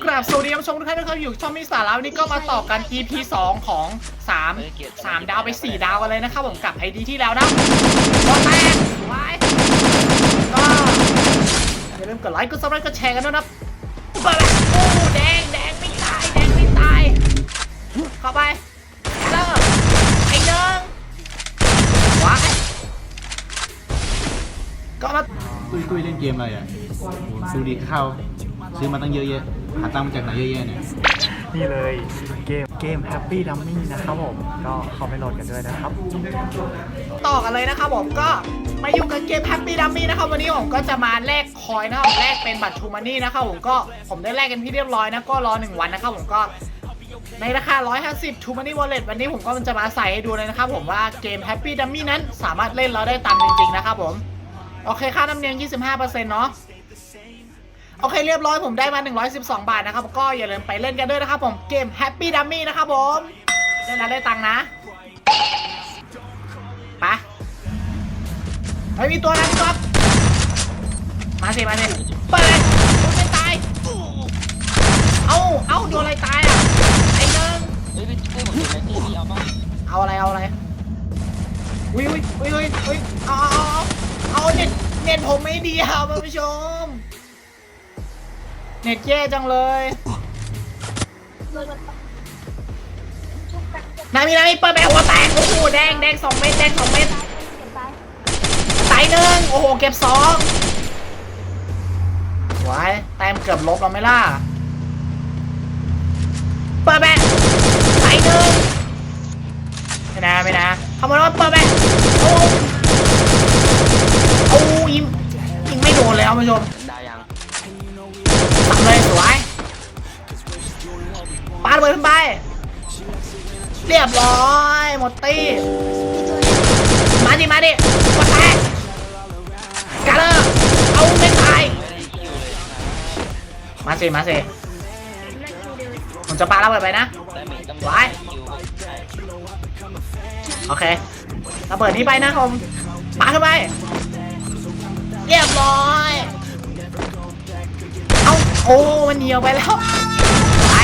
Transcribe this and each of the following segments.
กราบสวัสดีท่านผู้ชมทุกท่านนะครับอยู่ช่องมิสาแล้ววันนี้ก็มาต่อกัน EP 2 ของ 3 3 ดาวไป 4 ดาวกันเลยนะครับผมกับไอดีที่แล้วนะก็แตกไว้ก็อย่าลืมกดไลค์กดซับสไครต์กดแชร์กันด้วยนะเปิดเลยโอ้แดงแดงไม่ตายแดงไม่ตายเข้าไปเลิกไอ้เดิงไว้ก็มาตุ้ยตุ้ยเล่นเกมอะไรอะโอ้โหดูดีเข้า ซื้อมาตั้งเยอะแยะ หาตังค์มาจากไหนเยอะแยะเนี่ย นี่เลยเกมเกม Happy Dummy นะครับผม ก็เข้าไปโหลดกันด้วยนะครับ ต่อกันเลยนะครับผมก็มาอยู่กับเกม Happy Dummy นะครับวันนี้ผมก็จะมาแลกคอยนะครับแลกเป็นบัตรทูมานี่นะครับผมก็ผมได้แลกกันที่เรียบร้อยนะก็รอ1วันนะครับผมก็ในราคา 150 True Money Wallet วันนี้ผมก็จะมาใส่ให้ดูเลยนะครับผมว่าเกม Happy Dummy นั้นสามารถเล่นแล้วได้ตังค์จริงๆนะครับผม โอเคค่าน้ำเนียง25%เนาะ โอเคเรียบร้อยผมได้มา 112 บาทนะครับ ก็อย่าลืมไปเล่นกันด้วยนะครับผมเกม Happy Dummy นะครับผมเล่นแล้วได้ตังค์นะไปเฮ้ยมีตัวนะพี่ก๊อฟมาสิมาสิเปิดโดนไม่ตายเอ้าเอ้าโดนอะไรตายอะไอ้เนิงเฮ้ยพี่เฮ้ผมเห็นไหมพี่พี่เอาบ้างเอาอะไรเอาอะไรอุ้ยอุ้ยอุ้ยอุ้ยอุ้ยเอาเอาเอาเอาเน็ตเน็ตผมไม่ดีครับท่านผู้ชม เน็ตแย่จังเลยนามีนามีเปิดแบบหัวแตกโอ้โหแดงแดงสองเม็ดแดงสองเม็ดตายหนึ่งโอ้โหเก็บสองไว้แต้มเกือบลบเราไหม่ล่ะเปิดแบะตายหนึ่งไม่นะไม่นะทำไมว่าเปิดแบะโอ้โอ้ยิงยิงไม่โดนเลยครับผู้ชม ได้ยังทำเลยสวยปาดเบิร์ขึ้นไป เรียบร้อยหมดตี้มาดิมาดิมาแตกกาเลอร์เอาไม่ตายมาสิมาสิผมจะปาระเบิดไปนะไว้โอเคระเบิดนี้ไปนะผมปาขึ้นไป เรียบร้อย โอ้มันเหนียวไปแล้วไป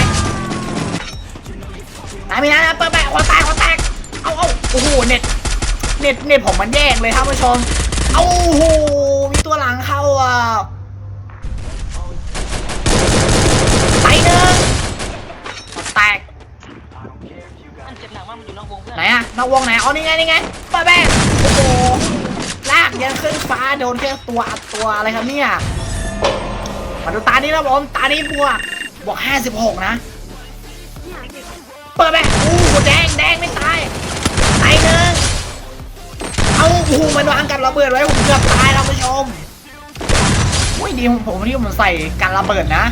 นายมีนะเปิดไปหัวแตกหัวแตกเอาเอาโอ้โหเน็ตเน็ตเน็ตผมมันแยกเลยครับผู้ชมเอาโอ้โหมีตัวหลังเข้าอะไปหนึ่งแตกมันเจ็บหนักมากมันอยู่นอกวงเพื่อนไหนอะนอกวงไหนเอ๋อนี่ไงนี่ไงเปะแบงโอ้โหลากยันขึ้นฟ้าโดนแค่ตัวอัดตัวอะไรครับเนี่ย มาดูตานี้นะผมตานี้บวกบวก56 นะ เปิดไปอู้หูแดงแดงไม่ตายตายหนึ่งเอาโอ้โหมันวางกันระเบิดไว้ผมเกือบตายแล้วผู้ชมโอ้ยดีผมผมที่ผมใส่กันระเบิดนะ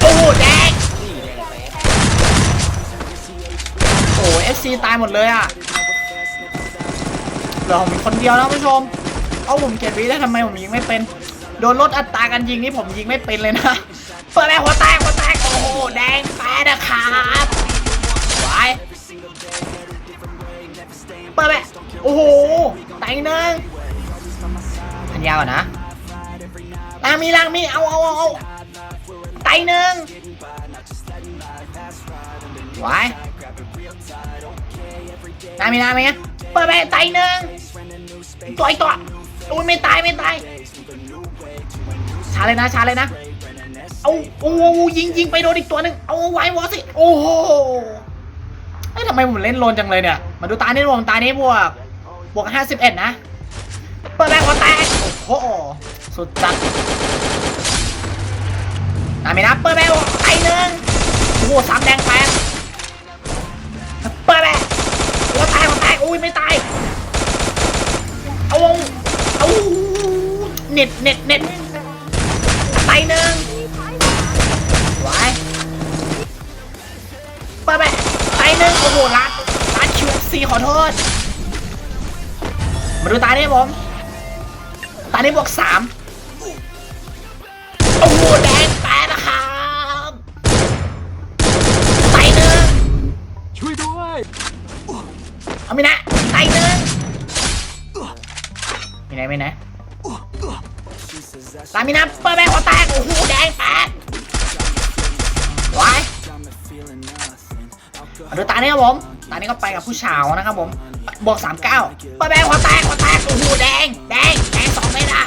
โอ้โหแดงโอ้เอฟซีตายหมดเลยอะเหลือผมคนเดียวแล้วผู้ชม เอาผมเก็บวิได้ทำไมผมยิงไม่เป็น โดนลดอัตราการยิงนี่ผมยิงไม่เป็นเลยนะเปิดแรงหัวแตกหัวแตกโอ้โหแดงแปดนะครับไว้เปิดแรงโอ้โหแตงหนึ่งพันยาวนะลางมีลางมีเอาเอาเอาเอาไตหนึ่งไว้นามีนาไหมเปิดไปไตหนึ่งตัวไอตัว อุ้ยไม่ตายไม่ตายชาเลยนะชาเลยนะ เอาโอ้โหยิงยิงไปโดนอีกตัวหนึ่งเอาไว้วอสิ โอ้โหเอ้ยทำไมผมเล่นโลนจังเลยเนี่ย มาดูตานี้รวมตานี้บวก บวกห้าสิบเอ็ดนะ เปิดแบกหัวแตกโอ้โห สุดจัดนามีนะ เปิดแบกหัวไตหนึ่งโอ้โหสามแดงแปดเปิดแบกหัวตายหัวตายอุ้ยไม่ตาย เน็ตเน็ตเน็ตตายหนึ่งไว้ไปไปตายหนึ่งโอ้โหร้านร้านคิวซีขอโทษ มาดูตาเนี่ยผมตานี้บวกสามโอ้โหแดงแปดนะครับตายหนึ่งช่วยด้วยเอาไม่นะไตหนึ่งไม่ไหนไม่ไหน ลามินาเปิดแบงค์ขอแตกโอ้โหแดงแตกไว้ดูตาเนี่ยครับผม ตานี้ก็ไปกับผู้ชาวนะครับผม บอกสามเก้าเปิดแบงค์ตาแตกโอ้โหแดง แดง แดงสองเมตรอะ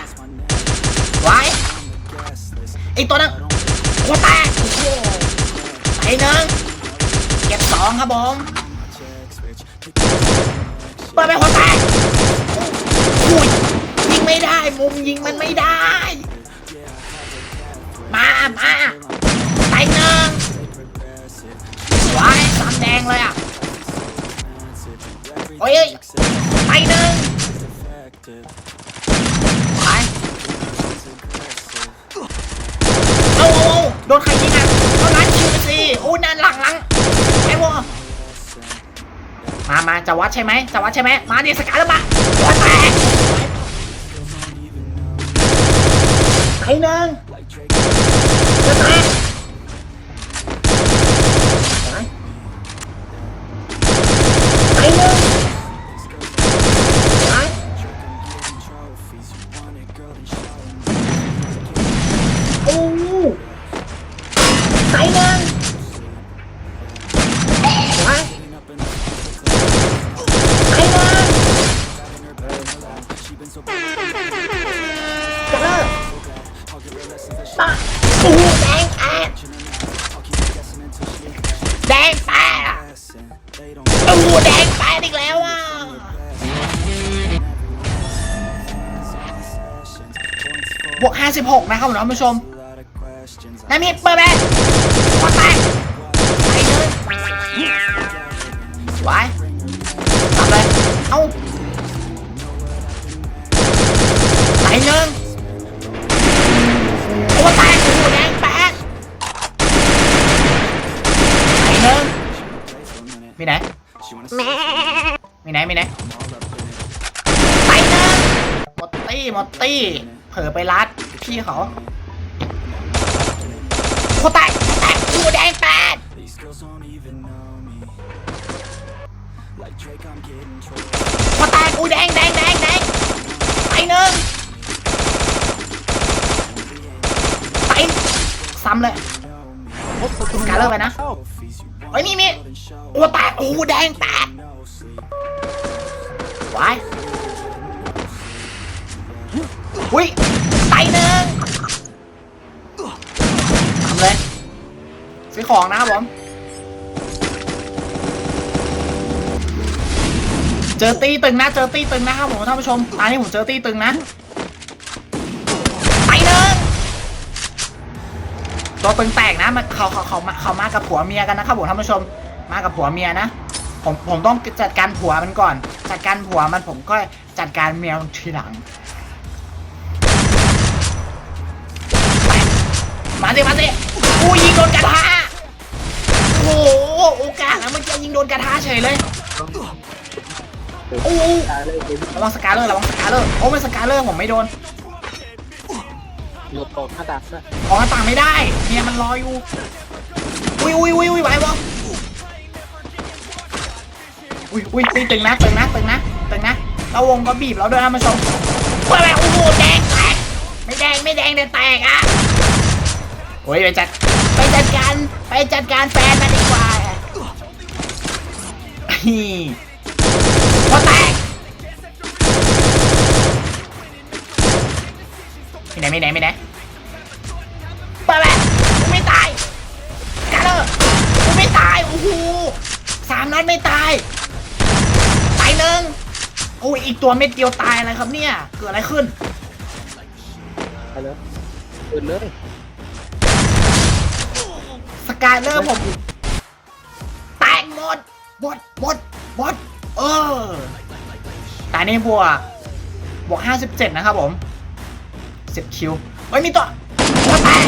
ไว้อีกตัวนึงขอแตกไอ้โหนึ่งเก็บสองครับผม เปิดแบงค์แตก ใช่ไหมจะวัดใช่ไหมมาดิสกัดแล้วมาวัดแตกไอ้นางจะแตก เลิกปะโอ้แดงแปดแดงแปดอะโอ้แดงแปดอีกแล้วอะบวก56นะครับผมท่านผู้ชมนามิดเปิดแบน มีไหนไปหนึ่งหมดตี้หมดตี้ เผลอไปรัดพี่เขาโคตรแตกแตกหัวแดงแปดโคตรแตกอูแดงแดงแดงแดงไปหนึ่งไปซ้ำเลยการเลิกไปนะเฮ้ยมีมีโอ้แตกโอ้แดงแตก ไว้อุ้ยไปหนึ่งทำเลยซื้อของนะครับผม เจอตีตึงนะ เจอตีตึงนะครับผมท่านผู้ชมตอนนี้ผมเจอตีตึงนะไปหนึ่งตัวตึงแตกนะมันเขาเขาเขาเขามากับผัวเมียกันนะครับผมท่านผู้ชม มากับผัวเมียนะ ผมผมต้องจัดการผัวมันก่อน จัดการผัวมันผมก็จัดการเมียทีหลัง มาสิมาสิกูยิงโดนกระทะโอ้โหโอกาสนะเมื่อกี้ยิงโดนกระทะเฉยเลยโอ้โหระวังสกาเลอร์ระวังสกาเลอร์โอ้เป็นสกาเลอร์ผมไม่โดนหลุดตกหน้าต่างซะออกหน้าต่างไม่ได้เมียมันรออยู่ อุ้ยอุ้ยอุ้ยอุ้ยไหววะ อุ้ยอุ้ยตีตึงนะตึงนะตึงนะตึงนะแล้วงก็บีบแล้วด้วยนะมาชมว่าแโอ้โหแดงแตกไม่แดงไม่แดงแต่แตกอะโอ้ยไปจัดไปจัดการไปจัดการแฟนมันดีกว่าฮีพอแตกไม่ไหนไม่ไหนไม่ไหนไปแหละกูไม่ตายกาเลอร์กูไม่ตายโอ้โหสามนัดไม่ตาย ยอีกตัวเม็ดเดียวตายอะไรครับเนี่ย เกิดอะไรขึ้น ไปเลยเปิดเลยสกายเลอร์ผมแตกหมดหมดหมดหมดเออแต่นี่บวกบวก57นะครับผม10คิวเฮ้ยมีตัวหัวแตก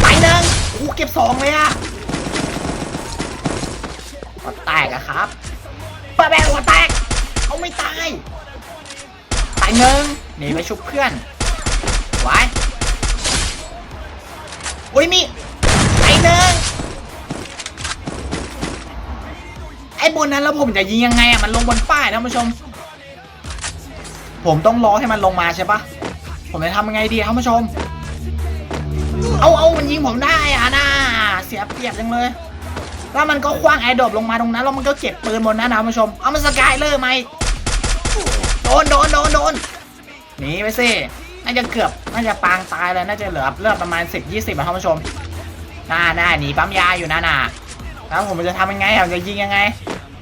ไปหนึ่งโอ้เก็บสองเลยอะหัวแตกอะครับ ปะแบงหัวแตกเอาไม่ตายตายหนึ่งหนีไปชุบเพื่อนไว้โอ้ยมีไอ้หนึ่งไอ้บนนั้นแล้วผมจะยิงยังไงอะมันลงบนป้ายนะท่านผู้ชม ผมต้องรอให้มันลงมาใช่ปะผมจะทำยังไงดีท่านผู้ชม เอาเอามันยิงผมได้อะน่าเสียเปรียบจังเลย แล้วมันก็คว้างแอร์ดรอปลงมาตรงนั้นแล้วมันก็เก็บปืนบนนั้นนะผู้ชม เอามันสกายเลอร์ไหมโดนโดนโดนโดนหนีไปสิน่าจะเกือบน่าจะปางตายเลยน่าจะเหลือเลือดประมาณ 10 20นะท่านผู้ชมน่าน่าหนีปั๊มยาอยู่นะน่ะแล้วผมจะทำยังไงอะจะยิงยังไง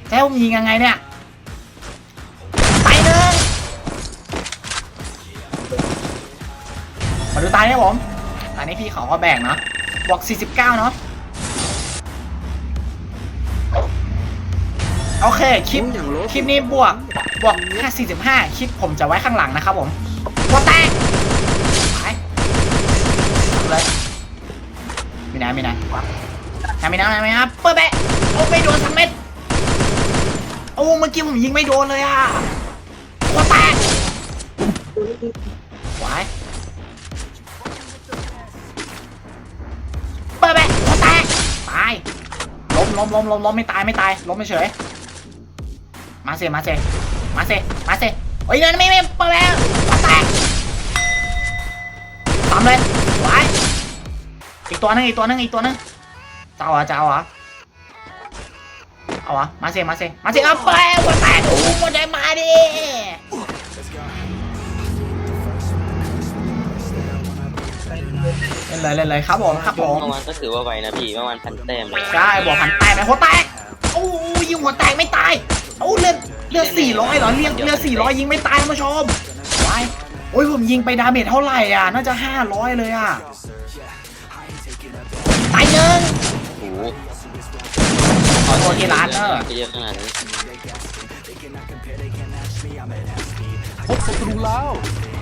จะให้ผมยิงยังไงเนี่ยไปหนึ่งมาดูตาเนี่ยผมตานี้พี่เขาก็แบ่งเนาะบวก49เนาะ โอเคคลิปคลิปนี้บวกบวกแค่45 คลิปผมจะไว้ข้างหลังนะครับผมหัวแตกไปเลยมีนะมีนะนะมีนะมีนะเปิดแบะโอ้ไม่โดนสักเม็ดโอ้เมื่อกี้ผมยิงไม่โดนเลยอะหัวแตกไวายเปิดแบะหัวแตกตายล้มล้มล้มล้มล้มไม่ตายไม่ตายล้มไม่เฉย มาเซมาเซมาเซมาเซโอ้ยนั่นไม่ไม่เปิดแบะหัวแตกทำเลยไหวายอีกตัวหนึงอีกตัวหนึงอีกตัวหนึงจะเอาเหรอจะเอาเหรอเอาวะมาเซมาเซมาเซเอาไปหัวแตกโอ้หมดใจมาดิเล่นเลยเล่นเลยครับผมครับผมเมื่อวานก็ถือว่าไวนะพี่เมื่อวานพันแต้มเลยใช่บอกพันแตกไหมหัวแตกโอ้ยยิงหัวแตกไม่ตาย โอ้เลือดเลือดสี่ร้อยเหรอเลือดเลือดสี่ร้อยยิงไม่ตายท่านผู้ชมไว้โอ้ยผมยิงไปดาเมจเท่าไหร่อะ น่าจะห้าร้อยเลยอะตายหนึ่งโอ้โหขอโทษที่ร้านเนอะจะเยอะขนาดนี้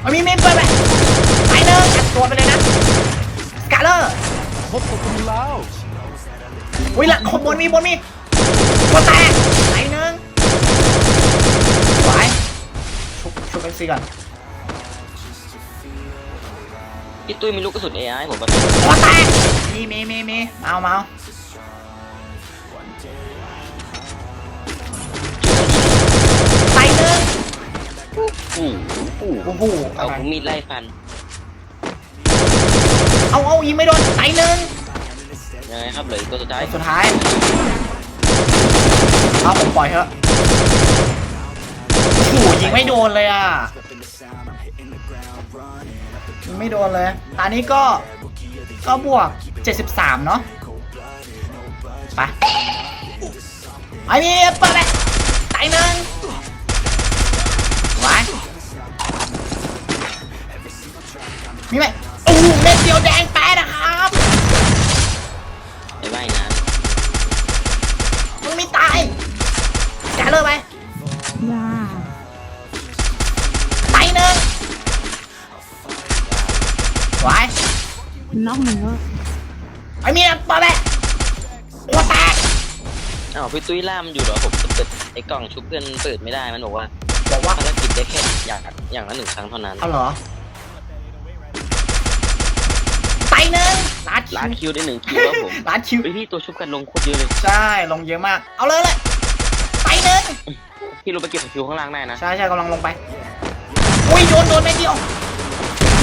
มันมีมีเปิดไปตายหนึ่งอัดตัวไปเลยนะสกาเลอร์พบกับคุณแล้วอุ้ยหลังขบบนมีบนมีหัวแตกตายหนึ่งไหวชุ บชุบเอ็กซีก่อนพี่ตุ้ยมีลูกกระสุน AI ผมปะหัวแตกมีมีมีมีเมาเมาตายหนึ่งอู้อู้โอ้โหเอามีดไล่ฟันเอาเอายิงไม่โดนตายหนึ่งยังไงครับเหลืออีกตัวสุดท้ายสุดท้ายเอาผมปล่อยเถอะโอ้โห ยิงไม่โดนเลยอะยิงไม่โดนเลย ตอนนี้ก็ก็บวก 73 เนาะไปไอ้นี่เปิดเลยตายหนึ่งไว้มีไหมโอ้โหเม็ดเดียวแดงแป๊ดนะครับไปว่ายน้มึงไม่ตายแกเลิกไป น็อกหนึ่งก็ไอ้มีนะปะแบะหัวแตกำอ้าวพี่ตุ้ยล่ามอยู่เหรอผมเปิดไอ้กล่องชุบเพื่อนเปิดไม่ได้มันบอกว่าบอกว่าภารกิจได้แค่อย่างอย่างละหนึ่งครั้งเท่านั้นเอาเหรอตายหนึ่งลัดล้านคิคิววได้หนึ่งคิวครับผมลัดคิวเฮ้ยพี่ตัวชุบกันลงโคตรเยอะเลยใช่ลงเยอะมาก เอาเลยเลยตายหนึ่งพี่ลงไปเก็บคิวข้างล่างได้นะใช่ใช่กำลังลงไปอุ้ยโดนโดนไม่เดียว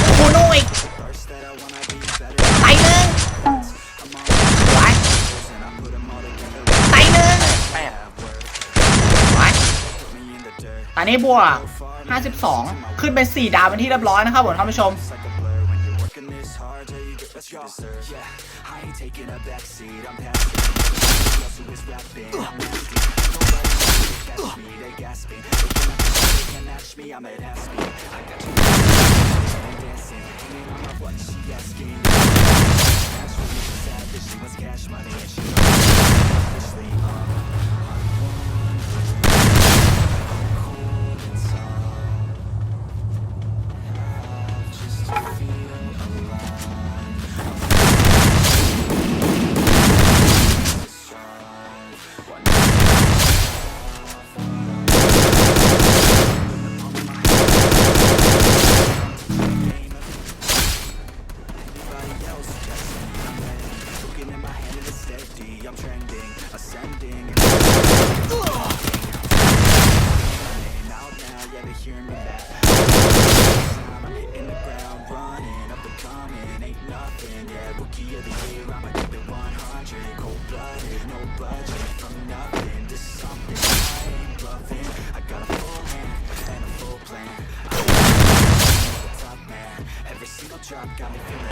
โอ้โหโน่อีก นี้บวก 52 ขึ้นเป็น4ดาวเป็นที่เรียบร้อยนะครับผมท่านผู้ชม got me feeling